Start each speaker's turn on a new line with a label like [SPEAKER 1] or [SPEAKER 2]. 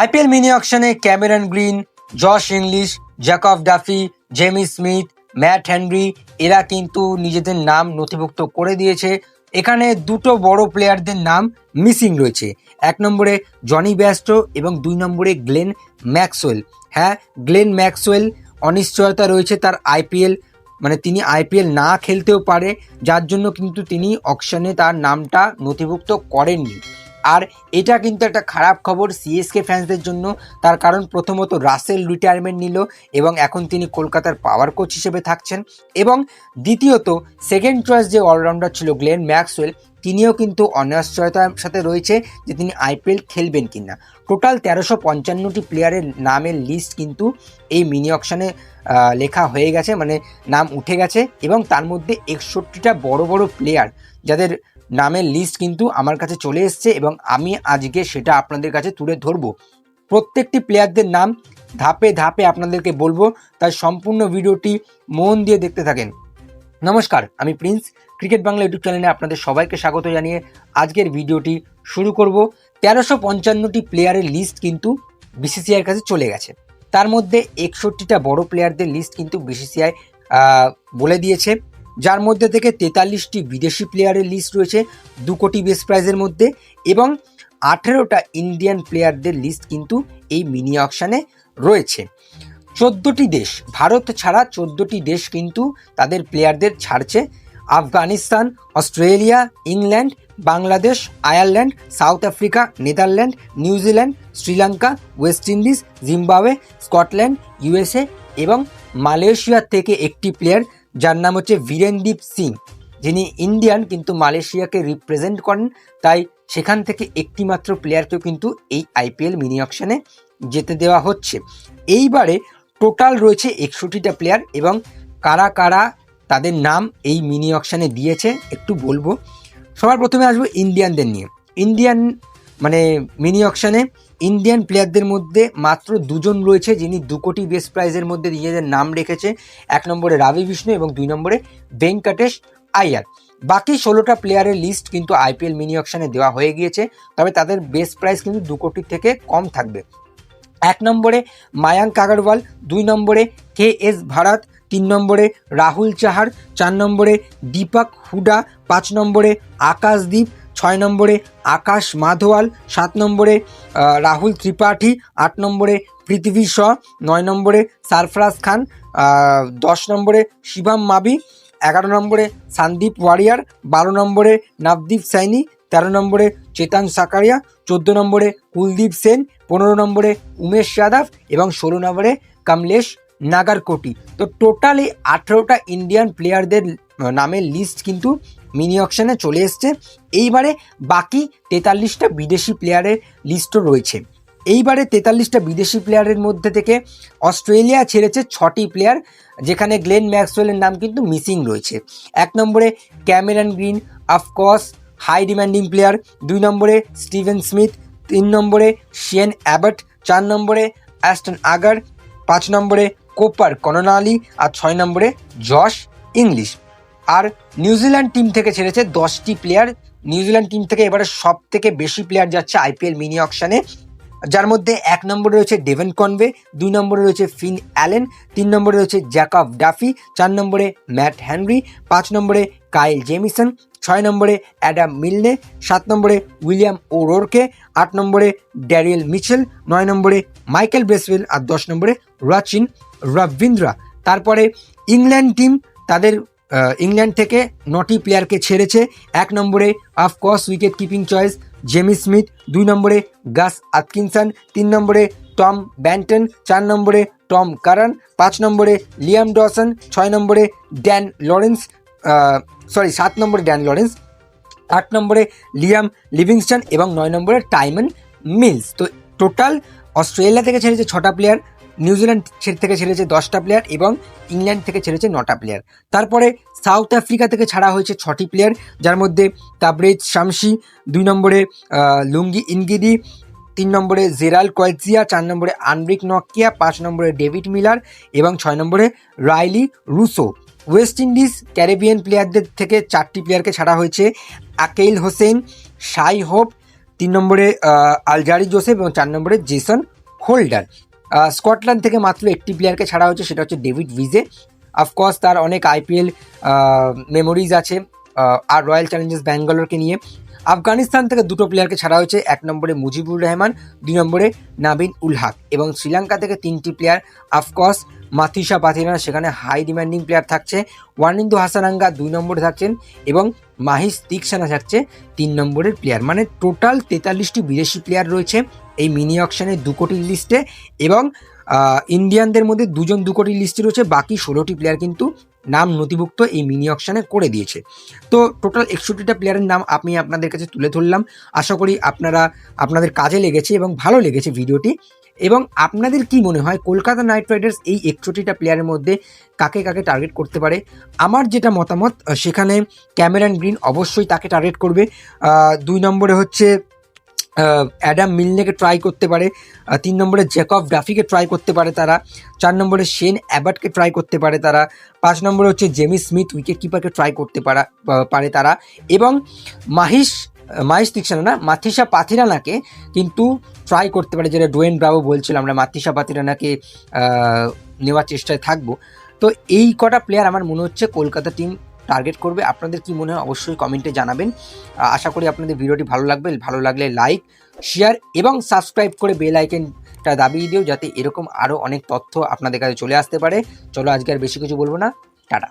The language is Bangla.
[SPEAKER 1] IPL mini অকশনে Cameron Green, Josh Inglis, Jacob Duffy, Jamie Smith, Matt Henry, এরা কিন্তু নিজেদের নাম নথিভুক্ত করে দিয়েছে। এখানে দুটো বড় প্লেয়ারদের নাম মিসিং রয়েছে। এক নম্বরে জনি ব্যাস্টো এবং দুই নম্বরে গ্লেন ম্যাক্সওয়েল। হ্যাঁ গ্লেন ম্যাক্সওয়েল অনিশ্চয়তা রয়েছে তার আইপিএল মানে তিনি আইপিএল না খেলতেও পারে, যার জন্য কিন্তু তিনি অকশনে তার নামটা নথিভুক্ত করেননি। আর এটা কিন্তু একটা খারাপ খবর সিএসকে ফ্যান্সদের জন্য। তার কারণ প্রথমত রাসেল রিটায়ারমেন্ট নিল এবং এখন তিনি কলকাতার পাওয়ার কোচ হিসেবে থাকছেন। এবং দ্বিতীয়ত সেকেন্ড চয়েস যে অলরাউন্ডার ছিল গ্লেন ম্যাক্সওয়েল, তিনিও কিন্তু অনিশ্চয়তার সাথে রয়েছে যে তিনি আইপিএল খেলবেন কিনা। টোটাল তেরোশো পঞ্চান্নটি প্লেয়ারের নামের লিস্ট কিন্তু এই মিনি অকশনে লেখা হয়ে গেছে মানে নাম উঠে গেছে। এবং তার মধ্যে একষট্টিটা বড় বড় প্লেয়ার যাদের নামের লিস্ট কিন্তু আমার কাছে চলে এসছে এবং আমি আজকে সেটা আপনাদের কাছে তুলে ধরবো। প্রত্যেকটি প্লেয়ারদের নাম ধাপে ধাপে আপনাদেরকে বলব, তাই সম্পূর্ণ ভিডিওটি মন দিয়ে দেখতে থাকেন। নমস্কার, আমি প্রিন্স। ক্রিকেট বাংলা ইউটিউব চ্যানেলে আপনাদের সবাইকে স্বাগত জানিয়ে আজকের ভিডিওটি শুরু করব। তেরোশো পঞ্চান্নটি প্লেয়ারের লিস্ট কিন্তু বিসিসিআইয়ের কাছে চলে গেছে। তার মধ্যে একষট্টিটা বড় প্লেয়ারদের লিস্ট কিন্তু বিসিসিআই বলে দিয়েছে। যার মধ্যে থেকে তেতাল্লিশটি বিদেশি প্লেয়ারের লিস্ট রয়েছে, দু কোটি বেস প্রাইজের মধ্যে এবং আঠেরোটা ইন্ডিয়ান প্লেয়ারদের লিস্ট কিন্তু এই মিনি অকশানে রয়েছে। চোদ্দোটি দেশ, ভারত ছাড়া চোদ্দোটি দেশ কিন্তু তাদের প্লেয়ারদের ছাড়ছে। Afghanistan, Australia, England, Bangladesh, Ireland, South Africa, Netherland, New Zealand, Sri Lanka, West Indies, Zimbabwe, Scotland, USA এবং মালয়েশিয়া থেকে একটি প্লেয়ার যার নাম হচ্ছে বীরেনদীপ সিং। যিনি ইন্ডিয়ান কিন্তু মালয়েশিয়াকে রিপ্রেজেন্ট করেন। তাই সেখান থেকে একটিমাত্র প্লেয়ারকেও কিন্তু এই আইপিএল মিনি অকশনে যেতে দেওয়া হচ্ছে। এইবারে টোটাল রয়েছে একষট্টিটা প্লেয়ার এবং কারা কারা তাদের নাম এই মিনি অকশানে দিয়েছে একটু বলব। সবার প্রথমে আসব ইন্ডিয়ানদের নিয়ে। ইন্ডিয়ান মানে মিনি অকশানে ইন্ডিয়ান প্লেয়ারদের মধ্যে মাত্র দুজন রয়েছে যিনি দু কোটি বেস্ট প্রাইজের মধ্যে নিজেদের নাম রেখেছে। এক নম্বরে রাবি বিষ্ণু এবং দুই নম্বরে ভেঙ্কটেশ আয়ার। বাকি ষোলোটা প্লেয়ারের লিস্ট কিন্তু আইপিএল মিনি অকশানে দেওয়া হয়ে গিয়েছে। তবে তাদের বেস্ট প্রাইস কিন্তু দু কোটির থেকে কম থাকবে। এক নম্বরে মায়াঙ্ক আগরওয়াল, দুই নম্বরে কে এস ভারত, তিন নম্বরে রাহুল চাহার, চার নম্বরে দীপক হুডা, পাঁচ নম্বরে আকাশদীপ ছয় নম্বরে আকাশ মাধওয়াল সাত নম্বরে রাহুল ত্রিপাঠী, আট নম্বরে পৃথিবী শ, নয় নম্বরে সারফরাজ খান দশ নম্বরে শিবাম মাবি, এগারো নম্বরে সন্দীপ ওয়ারিয়ার, বারো নম্বরে নবদীপ সাইনি, তেরো নম্বরে চেতন সাকারিয়া, চোদ্দ নম্বরে কুলদীপ সেন, পনেরো নম্বরে উমেশ যাদব এবং ষোলো নম্বরে কমলেশ নাগারকোটি। তো টোটালি আঠেরোটা ইন্ডিয়ান প্লেয়ারদের নামের লিস্ট কিন্তু মিনি অকশনে চলে এসছে। এইবারে বাকি তেতাল্লিশটা বিদেশি প্লেয়ারের লিস্টও রয়েছে। এইবারে তেতাল্লিশটা বিদেশি প্লেয়ারের মধ্যে থেকে অস্ট্রেলিয়া ছেড়েছে ছটি প্লেয়ার যেখানে গ্লেন ম্যাক্সওয়েলের নাম কিন্তু মিসিং রয়েছে। এক নম্বরে Cameron Green of course high demanding player দুই নম্বরে স্টিভেন স্মিথ, তিন নম্বরে শিয়েন অ্যাবট, চার নম্বরে অ্যাস্টন আগার, পাঁচ নম্বরে কোপার কননালি আর ছয় নম্বরে জশ ইংলিশ। আর নিউজিল্যান্ড টিম থেকে ছেড়েছে দশটি প্লেয়ার নিউজিল্যান্ড টিম থেকে এবারে সব থেকে বেশি প্লেয়ার যাচ্ছে আইপিএল মিনি অকশানে যার মধ্যে এক নম্বরে রয়েছে ডেভেন কনভে দুই নম্বরে রয়েছে ফিন অ্যালেন তিন নম্বরে রয়েছে জ্যাকব ডাফি চার নম্বরে ম্যাট হ্যানরি পাঁচ নম্বরে কাইল জেমিসন ছয় নম্বরে অ্যাডাম মিলনে সাত নম্বরে উইলিয়াম ও রোরকে আট নম্বরে ড্যারিয়েল মিচেল নয় নম্বরে মাইকেল ব্রেসওয়েল আর দশ নম্বরে রাচিন রবীন্দ্রা তারপরে ইংল্যান্ড টিম তাদের ইংল্যান্ড থেকে নটি প্লেয়ারকে ছেড়েছে। এক নম্বরে of course wicket keeping choice Jamie Smith দুই নম্বরে গাস আতকিনসন তিন নম্বরে টম ব্যান্টন চার নম্বরে টম কারান পাঁচ নম্বরে লিয়াম ডসন ছয় নম্বরে ড্যান লরেন্স সরি সাত নম্বরে ড্যান লরেন্স আট নম্বরে লিয়াম লিভিংস্টন এবং নয় নম্বরে টাইমন মিলস তো টোটাল অস্ট্রেলিয়া থেকে ছেড়েছে ছটা প্লেয়ার নিউজিল্যান্ড থেকে ছেড়েছে দশটা প্লেয়ার এবং ইংল্যান্ড থেকে ছেড়েছে নটা প্লেয়ার তারপরে সাউথ আফ্রিকা থেকে ছাড়া হয়েছে ছটি প্লেয়ার যার মধ্যে তাবরেজ শামসি দুই নম্বরে লুঙ্গি ইনগিদি, তিন নম্বরে জেরাল কয়েজিয়া চার নম্বরে আনব্রিক নকিয়া, পাঁচ নম্বরে ডেভিড মিলার এবং ছয় নম্বরে Rilee Rossouw. West Indies Caribbean প্লেয়ারদের থেকে চারটি প্লেয়ারকে ছাড়া হয়েছে আকেইল হোসেন, শাই হোপ, তিন নম্বরে আলজারি জোসেফ এবং চার নম্বরে জেসন হোল্ডার। স্কটল্যান্ড থেকে মাত্র একটি প্লেয়ারকে ছাড়া হয়েছে, সেটা হচ্ছে ডেভিড ভিজে। অফকোর্স তার অনেক আইপিএল মেমোরিজ আছে আর রয়্যাল চ্যালেঞ্জার্স ব্যাঙ্গালোরকে নিয়ে। আফগানিস্তান থেকে দুটো প্লেয়ারকে ছাড়া হয়েছে, এক নম্বরে মুজিবুর রহমান, দুই নম্বরে নাবিন উল হক। এবং শ্রীলঙ্কা থেকে তিনটি প্লেয়ার অফকোর্স মাথিসা পাথিরানা সেখানে হাই ডিমান্ডিং প্লেয়ার থাকছে ওয়ানিন্দু হাসানাঙ্গা দুই নম্বরে থাকছেন, এবং মাহিস তিকসানা থাকছে, তিন নম্বরের প্লেয়ার মানে টোটাল তেতাল্লিশটি বিদেশি প্লেয়ার রয়েছে এই মিনি অকশনে দু কোটির লিস্টে এবং ইন্ডিয়ানদের মধ্যে দুজন দু কোটির লিস্টে রয়েছে, বাকি ষোলোটি প্লেয়ার কিন্তু নাম নথিভুক্ত এই মিনি অকশনে করে দিয়েছে। তো টোটাল একষট্টিটা প্লেয়ারের নাম আমি আপনাদের কাছে তুলে ধরলাম। আশা করি আপনারা, আপনাদের কাজে লেগেছে এবং ভালো লেগেছে ভিডিওটি। এবং আপনাদের কি মনে হয়, কলকাতা নাইট রাইডার্স এই একষট্টিটা প্লেয়ারের মধ্যে কাকে কাকে টার্গেট করতে পারে? আমার যেটা মতামত সেখানে ক্যামেরন গ্রিন অবশ্যই তাকে টার্গেট করবে। দুই নম্বরে হচ্ছে অ্যাডাম মিলনেকে ট্রাই করতে পারে তিন নম্বরে জ্যাকব ডাফিকে ট্রাই করতে পারে তারা, চার নম্বরে শেন অ্যাবার্টকে ট্রাই করতে পারে তারা, পাঁচ নম্বরে হচ্ছে জেমি স্মিথ উইকেট কিপারকে ট্রাই করতে পারা পারে তারা এবং মাহিশ মাহিশ তিকসানা না মাথিসা পাথিরানাকে কিন্তু ট্রাই করতে পারে, যেটা ডোয়েন ব্রাভো বলছিল, আমরা মাথিসা পাথিরানাকে নেওয়ার চেষ্টায় থাকব। তো এই কটা প্লেয়ার আমার মনে হচ্ছে কলকাতা টিম টার্গেট করবে। আপনাদের কি মনে হয় অবশ্যই কমেন্টে জানাবেন। আশা করি আপনাদের ভিডিওটি ভালো লাগবে। ভালো লাগলে লাইক শেয়ার এবং সাবস্ক্রাইব করে বেল আইকনটা দাবিয়ে দিও যাতে এরকম আরও অনেক তথ্য আপনাদের কাছে চলে আসতে পারে। চলো আজকে আর বেশি কিছু বলব না। টাটা।